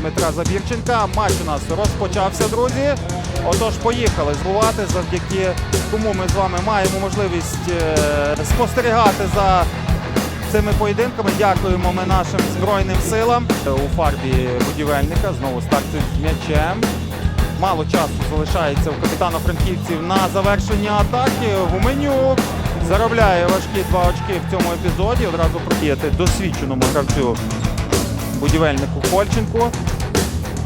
Дмитра Забірченка. Матч у нас розпочався, друзі. Отож, поїхали збувати, завдяки кому ми з вами маємо можливість е, спостерігати за цими поєдинками. Дякуємо ми нашим збройним силам у фарбі будівельника. Знову старти з м'ячем. Мало часу залишається у капітана франківців на завершення атаки. Гуменюк заробляє важкі два очки в цьому епізоді. Одразу продіяти досвідченому гравцю будівельнику Кольченку.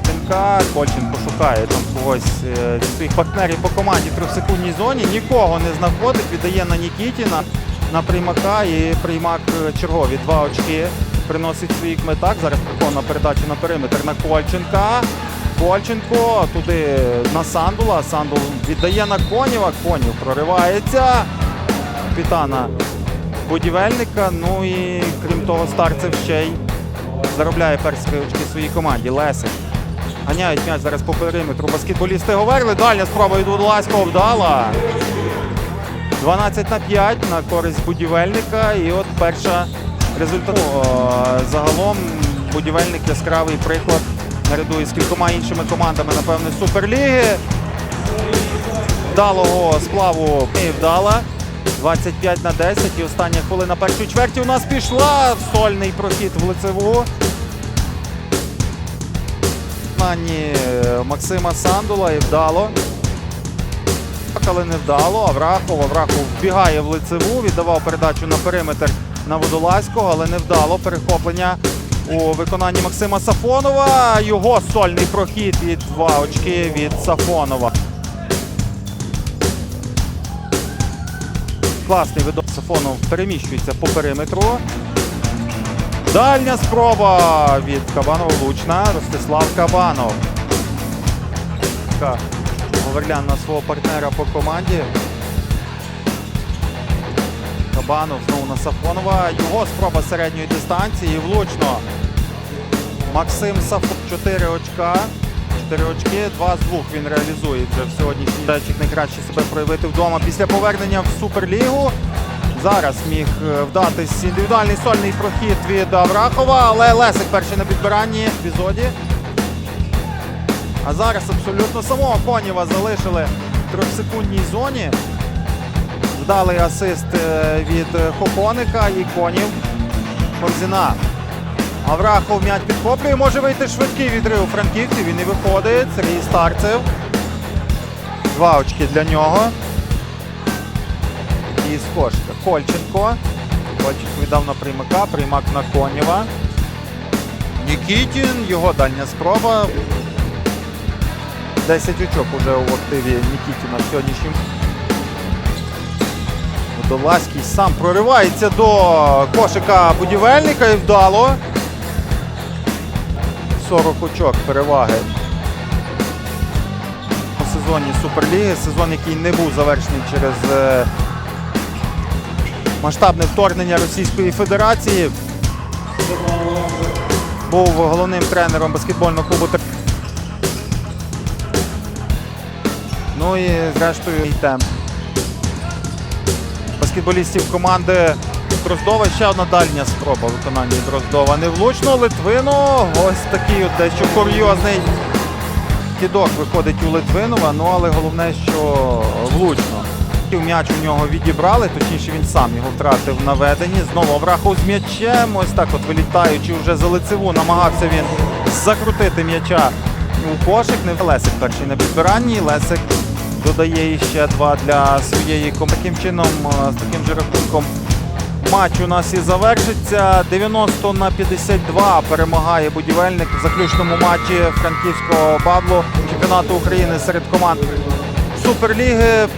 Тимка Кольченко шукає там когось е, зі своїх партнерів по команді в трьохсекундній зоні. Нікого не знаходить, віддає на Нікітіна, на приймака і приймак е, чергові два очки. Приносить своїх метак. Зараз приходна передача на периметр на Кольченка. Кольченко туди на Сандула. Сандул віддає на Конєва. Конів проривається. Капітана будівельника. Ну і крім того, старцев ще й заробляє перші очки своїй команді. Лесик. Ганяють м'яч зараз по периметру. Баскетболісти говорили. Дальня спроба від Водолазького вдала. 12 на 5 на користь будівельника. І от перша результат. Загалом будівельник яскравий приклад наряду із кількома іншими командами, напевне, Суперліги. Вдалого сплаву не вдала. 25 на 10 і остання хвилина першої чверті у нас пішла. Сольний прохід в лицеву. Нані Максима Сандула і вдало. Але не вдало. Аврахов. Аврахов вбігає в лицеву, віддавав передачу на периметр на Водолазького, але не вдало. Перехоплення у виконанні Максима Сафонова. Його сольний прохід і два очки від Сафонова. Класний видок Сафонов переміщується по периметру. Дальня спроба від Кабанова влучна. Ростислав Кабанов. Ка- Говерлян на свого партнера по команді. Кабанов знову на Сафонова. Його спроба середньої дистанції. Влучно. Максим Сафон. 4 очка. 4 очки, 2 з 2 він реалізує вже в сьогоднішній датчик найкраще себе проявити вдома після повернення в Суперлігу. Зараз міг е, вдатись індивідуальний сольний прохід від Аврахова, але Лесик перший на підбиранні в епізоді. А зараз абсолютно самого Конєва залишили в трьохсекундній зоні. Вдалий асист е, від Хохоника і Конів. Корзина. Аврахов м'яч підхоплює, може вийти швидкий відрив у франківців. Він і виходить. Сергій Старцев. Два очки для нього. І скошка. Кольченко. Кольченко віддав на приймака. Приймак на Конєва. Нікітін. Його дальня спроба. 10 очок уже у активі Нікітіна в сьогоднішньому. Водолазький сам проривається до кошика будівельника і вдало. 40 очок переваги у сезоні Суперліги. Сезон, який не був завершений через е, масштабне вторгнення Російської Федерації. Був головним тренером баскетбольного клубу. Ну і зрештою і баскетболістів команди Дроздова. Ще одна дальня спроба виконання Дроздова. Не влучно. Литвино. Ось такий от дещо курйозний кидок виходить у Литвинова. Ну але головне, що влучно. М'яч у нього відібрали, точніше він сам його втратив на веденні. Знову Аврахов з м'ячем. Ось так от вилітаючи вже за лицеву, намагався він закрутити м'яча у кошик. Не Лесик перший на підбиранні. Лесик додає ще два для своєї команди. Таким чином, е, з таким же рахунком матч у нас і завершиться. 90 на 52 перемагає будівельник в заключному матчі франківського баблу чемпіонату України серед команд Суперліги.